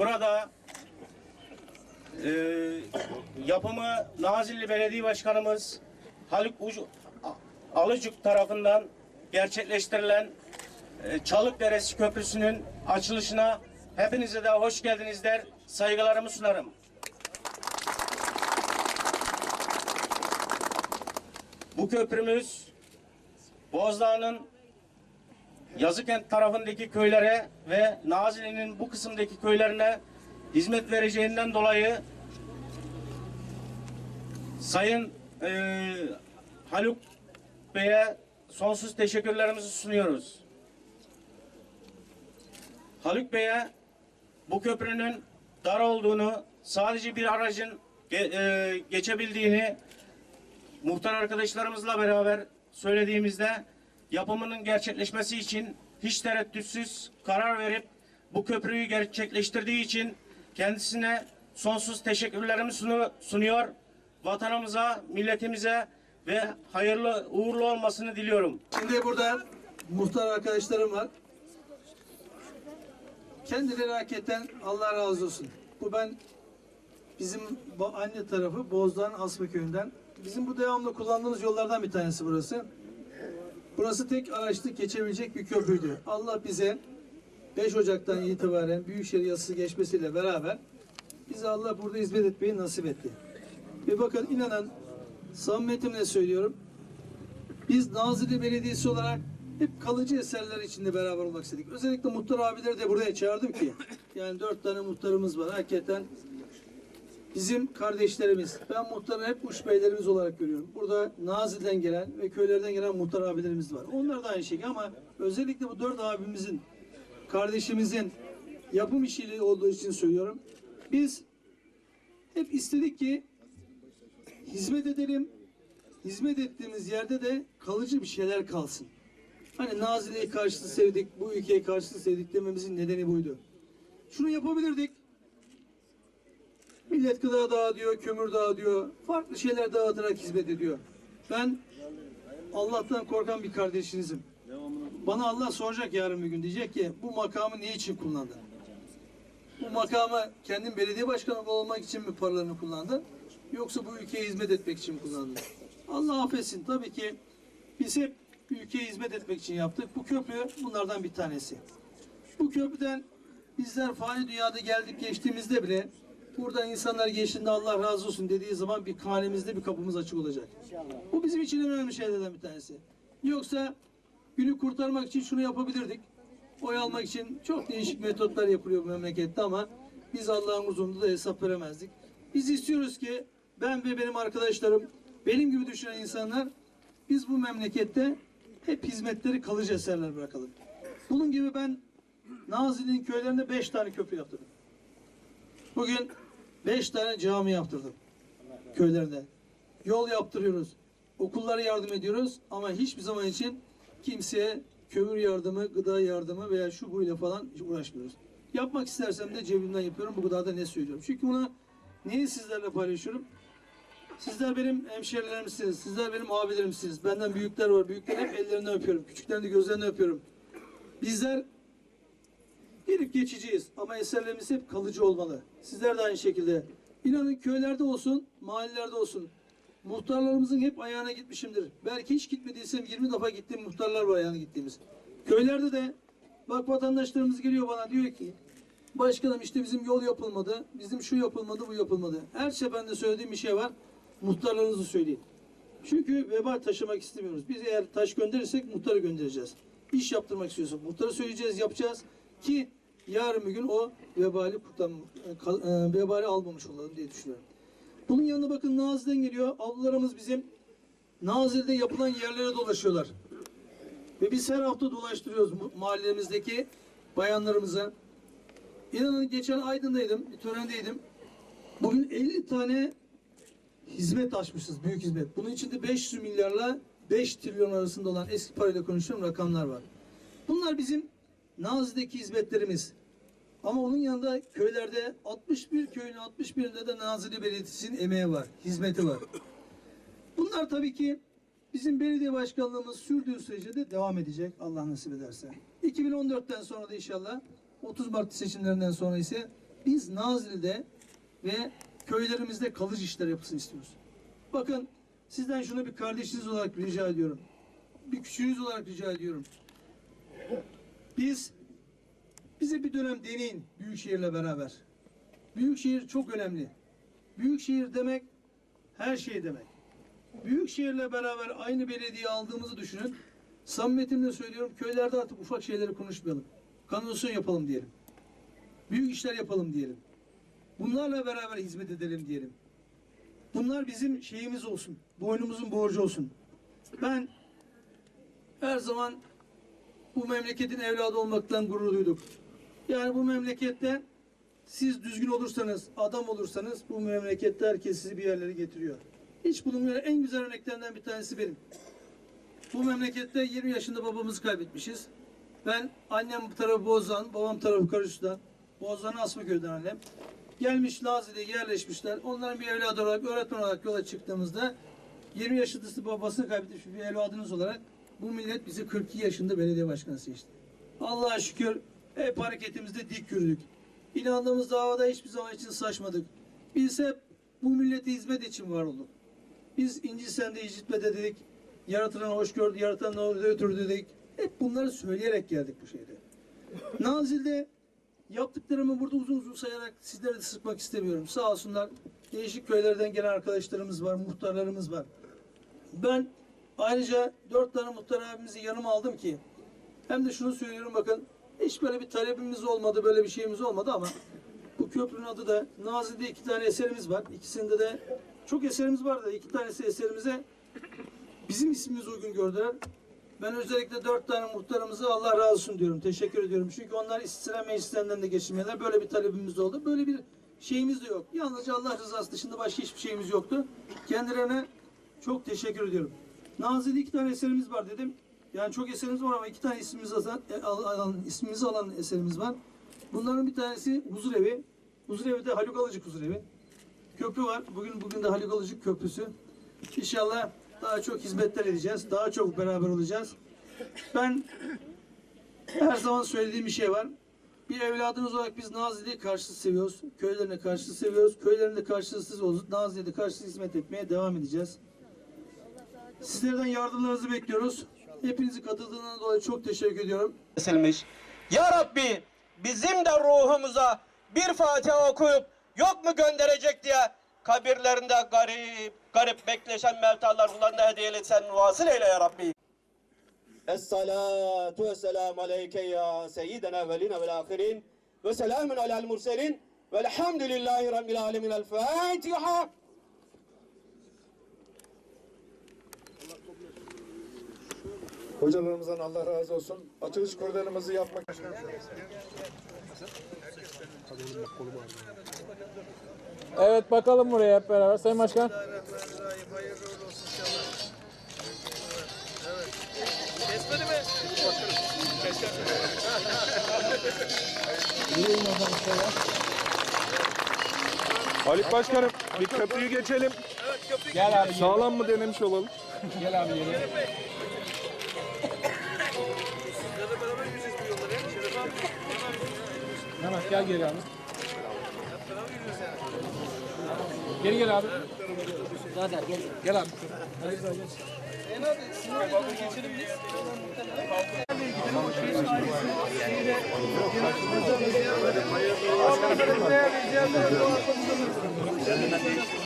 burada e, yapımı Nazilli Belediye Başkanımız Haluk Ucu, Alıcık tarafından gerçekleştirilen e, Çalık Deresi Köprüsü'nün açılışına hepinize de hoş geldiniz der, saygılarımı sunarım. Bu köprümüz Bozdağ'ın Yazıkent tarafındaki köylere ve Nazilli'nin bu kısımdaki köylerine hizmet vereceğinden dolayı Sayın eee Haluk Bey'e sonsuz teşekkürlerimizi sunuyoruz. Haluk Bey'e bu köprünün dar olduğunu, sadece bir aracın ge- eee, geçebildiğini muhtar arkadaşlarımızla beraber söylediğimizde yapımının gerçekleşmesi için hiç tereddütsüz karar verip bu köprüyü gerçekleştirdiği için kendisine sonsuz teşekkürlerimi sunu- sunuyor. Vatanımıza, milletimize ve hayırlı uğurlu olmasını diliyorum. Şimdi burada muhtar arkadaşlarım var. Kendileri hakikaten Allah razı olsun. Bu ben bizim anne tarafı Bozdan Asma köyünden. Bizim bu devamlı kullandığımız yollardan bir tanesi burası. Burası tek araçlı geçebilecek bir köprüydü. Allah bize 5 Ocak'tan itibaren Büyükşehir yasası geçmesiyle beraber bize Allah burada hizmet etmeyi nasip etti. Ve bakın inanın samimiyetimle söylüyorum. Biz Nazilli Belediyesi olarak hep kalıcı eserler içinde beraber olmak istedik. Özellikle muhtar abileri de buraya çağırdım ki. Yani dört tane muhtarımız var. Hakikaten bizim kardeşlerimiz. Ben muhtarı hep uç beylerimiz olarak görüyorum. Burada Nazilli'den gelen ve köylerden gelen muhtar abilerimiz var. Onlar da aynı şekilde ama özellikle bu dört abimizin, kardeşimizin yapım işiyle olduğu için söylüyorum. Biz hep istedik ki hizmet edelim, hizmet ettiğimiz yerde de kalıcı bir şeyler kalsın. Hani Nazile'yi karşılığı sevdik, bu ülkeyi karşılığı sevdik dememizin nedeni buydu. Şunu yapabilirdik. Millet gıda dağıtıyor, kömür dağıtıyor, farklı şeyler dağıtarak hizmet ediyor. Ben Allah'tan korkan bir kardeşinizim. Bana Allah soracak yarın bir gün diyecek ki bu makamı ne için kullandın? Bu makamı kendin belediye başkanı olmak için mi paralarını kullandın? Yoksa bu ülkeye hizmet etmek için mi kullandın? Allah affetsin. Tabii ki biz hep ülkeye hizmet etmek için yaptık. Bu köprü bunlardan bir tanesi. Bu köprüden bizler fani dünyada geldik geçtiğimizde bile buradan insanlar geçtiğinde Allah razı olsun dediği zaman bir kanemizde bir kapımız açık olacak. Bu bizim için en önemli şeylerden bir tanesi. Yoksa günü kurtarmak için şunu yapabilirdik. Oy almak için çok değişik metotlar yapılıyor bu memlekette ama biz Allah'ın huzurunda da hesap veremezdik. Biz istiyoruz ki ben ve benim arkadaşlarım, benim gibi düşünen insanlar biz bu memlekette hep hizmetleri kalıcı eserler bırakalım. Bunun gibi ben Nazilli'nin köylerinde beş tane köprü yaptırdım. Bugün beş tane cami yaptırdım köylerinde. Yol yaptırıyoruz. Okullara yardım ediyoruz ama hiçbir zaman için kimseye kömür yardımı, gıda yardımı veya şu buyla falan uğraşmıyoruz. Yapmak istersem de cebimden yapıyorum. Bu kadar da ne söylüyorum. Çünkü bunu niye sizlerle paylaşıyorum? Sizler benim hemşerilerimsiniz. Sizler benim abilerimsiniz. Benden büyükler var. Büyükler hep ellerinden öpüyorum. Küçüklerini de gözlerinden öpüyorum. Bizler gelip geçeceğiz ama eserlerimiz hep kalıcı olmalı. Sizler de aynı şekilde. İnanın köylerde olsun, mahallelerde olsun. Muhtarlarımızın hep ayağına gitmişimdir. Belki hiç gitmediysem 20 defa gittiğim muhtarlar var ayağına gittiğimiz. Köylerde de bak vatandaşlarımız geliyor bana diyor ki başkanım işte bizim yol yapılmadı, bizim şu yapılmadı, bu yapılmadı. Her seferinde söylediğim bir şey var. Muhtarlarınızı söyleyin. Çünkü vebal taşımak istemiyoruz. Biz eğer taş gönderirsek muhtarı göndereceğiz. İş yaptırmak istiyorsak muhtarı söyleyeceğiz, yapacağız ki yarın bir gün o vebali kurtar, kal- e, vebali almamış olalım diye düşünüyorum. Bunun yanına bakın Nazilli'den geliyor. Avlularımız bizim Nazilli'de yapılan yerlere dolaşıyorlar. Ve biz her hafta dolaştırıyoruz mahallemizdeki bayanlarımıza. İnanın geçen Aydın'daydım, törendeydim. Bugün 50 tane hizmet açmışız, büyük hizmet. Bunun içinde 500 milyarla 5 trilyon arasında olan eski parayla konuşuyorum rakamlar var. Bunlar bizim Nazilli'deki hizmetlerimiz. Ama onun yanında köylerde 61 köyün 61'inde de Nazilli Belediyesi'nin emeği var, hizmeti var. Bunlar tabii ki bizim belediye başkanlığımız sürdüğü sürece de devam edecek Allah nasip ederse. 2014'ten sonra da inşallah 30 Mart seçimlerinden sonra ise biz Nazilli'de ve köylerimizde kalıcı işler yapısını istiyoruz. Bakın sizden şunu bir kardeşiniz olarak rica ediyorum. Bir küçüğünüz olarak rica ediyorum. Biz bize bir dönem deneyin Büyükşehir'le beraber. Büyükşehir çok önemli. Büyükşehir demek her şey demek. Büyükşehir'le beraber aynı belediye aldığımızı düşünün. Samimiyetimle söylüyorum köylerde artık ufak şeyleri konuşmayalım. Kanalizasyon yapalım diyelim. Büyük işler yapalım diyelim. Bunlarla beraber hizmet edelim diyelim. Bunlar bizim şeyimiz olsun. Boynumuzun borcu olsun. Ben her zaman bu memleketin evladı olmaktan gurur duyduk. Yani bu memlekette siz düzgün olursanız, adam olursanız bu memlekette herkes sizi bir yerlere getiriyor. Hiç bulunmayan en güzel örneklerinden bir tanesi benim. Bu memlekette 20 yaşında babamızı kaybetmişiz. Ben annem tarafı Bozdan, babam tarafı Karış'tan. Bozdan Asmaköy'den annem. Gelmiş Nazilli'ye yerleşmişler. Onların bir evladı olarak, öğretmen olarak yola çıktığımızda 20 yaşında babasını kaybetmiş bir evladınız olarak bu millet bizi 42 yaşında belediye başkanı seçti. Allah'a şükür hep hareketimizde dik yürüdük. İnandığımız davada hiçbir zaman için saçmadık. Biz hep bu millete hizmet için var olduk. Biz İnci Sende dedik. Yaratılan hoş gördü, yaratan orada ötür dedik. Hep bunları söyleyerek geldik bu şeyde. Nazil'de yaptıklarımı burada uzun uzun sayarak sizlere de sıkmak istemiyorum. Sağ olsunlar değişik köylerden gelen arkadaşlarımız var, muhtarlarımız var. Ben ayrıca dört tane muhtar abimizi yanıma aldım ki hem de şunu söylüyorum bakın hiç böyle bir talebimiz olmadı, böyle bir şeyimiz olmadı ama bu köprünün adı da Nazilli'de iki tane eserimiz var. İkisinde de çok eserimiz var da iki tanesi eserimize bizim ismimiz uygun gördüler. Ben özellikle dört tane muhtarımıza Allah razı olsun diyorum. Teşekkür ediyorum. Çünkü onlar istisna meclislerinden de geçirmeler. Böyle bir talebimiz oldu. Böyle bir şeyimiz de yok. Yalnızca Allah rızası dışında başka hiçbir şeyimiz yoktu. Kendilerine çok teşekkür ediyorum. Nazilli iki tane eserimiz var dedim. Yani çok eserimiz var ama iki tane ismimizi alan, e, al- alan, ismimizi alan eserimiz var. Bunların bir tanesi Huzurevi. Huzurevi de Haluk Alıcık Huzurevi. Köprü var. Bugün bugün de Haluk Alıcık Köprüsü. İnşallah daha çok hizmetler edeceğiz. Daha çok beraber olacağız. Ben her zaman söylediğim bir şey var. Bir evladımız olarak biz Nazilli'yi karşılıksız seviyoruz. Köylerine karşılıksız seviyoruz. Köylerinde karşılıksız olduk. Nazilli'de karşılıksız hizmet etmeye devam edeceğiz. Sizlerden yardımlarınızı bekliyoruz. Hepinizi katıldığından dolayı çok teşekkür ediyorum. kesilmiş. Ya Rabbi bizim de ruhumuza bir Fatiha okuyup yok mu gönderecek diye kabirlerinde garip garip bekleşen mevtalar kullarına hediye etsen vasıl eyle ya Rabbi. Es-salatu ve selamu aleyke ya seyyidina evvelina vel ahirin ve selamun alel murselin velhamdülillahi rabbil alemin. El Fatiha. Hocalarımızdan Allah razı olsun. Açılış koridorumuzu yapmak Evet bakalım buraya hep beraber. Sayın Başkan. Haluk Başkanım bir köprüyü geçelim. Gel abi. Sağlam mı denemiş olalım. Gel abi gel. Gel geri abi. Geri gel abi. Zaten gel. Gel abi. Hadi güzel geç.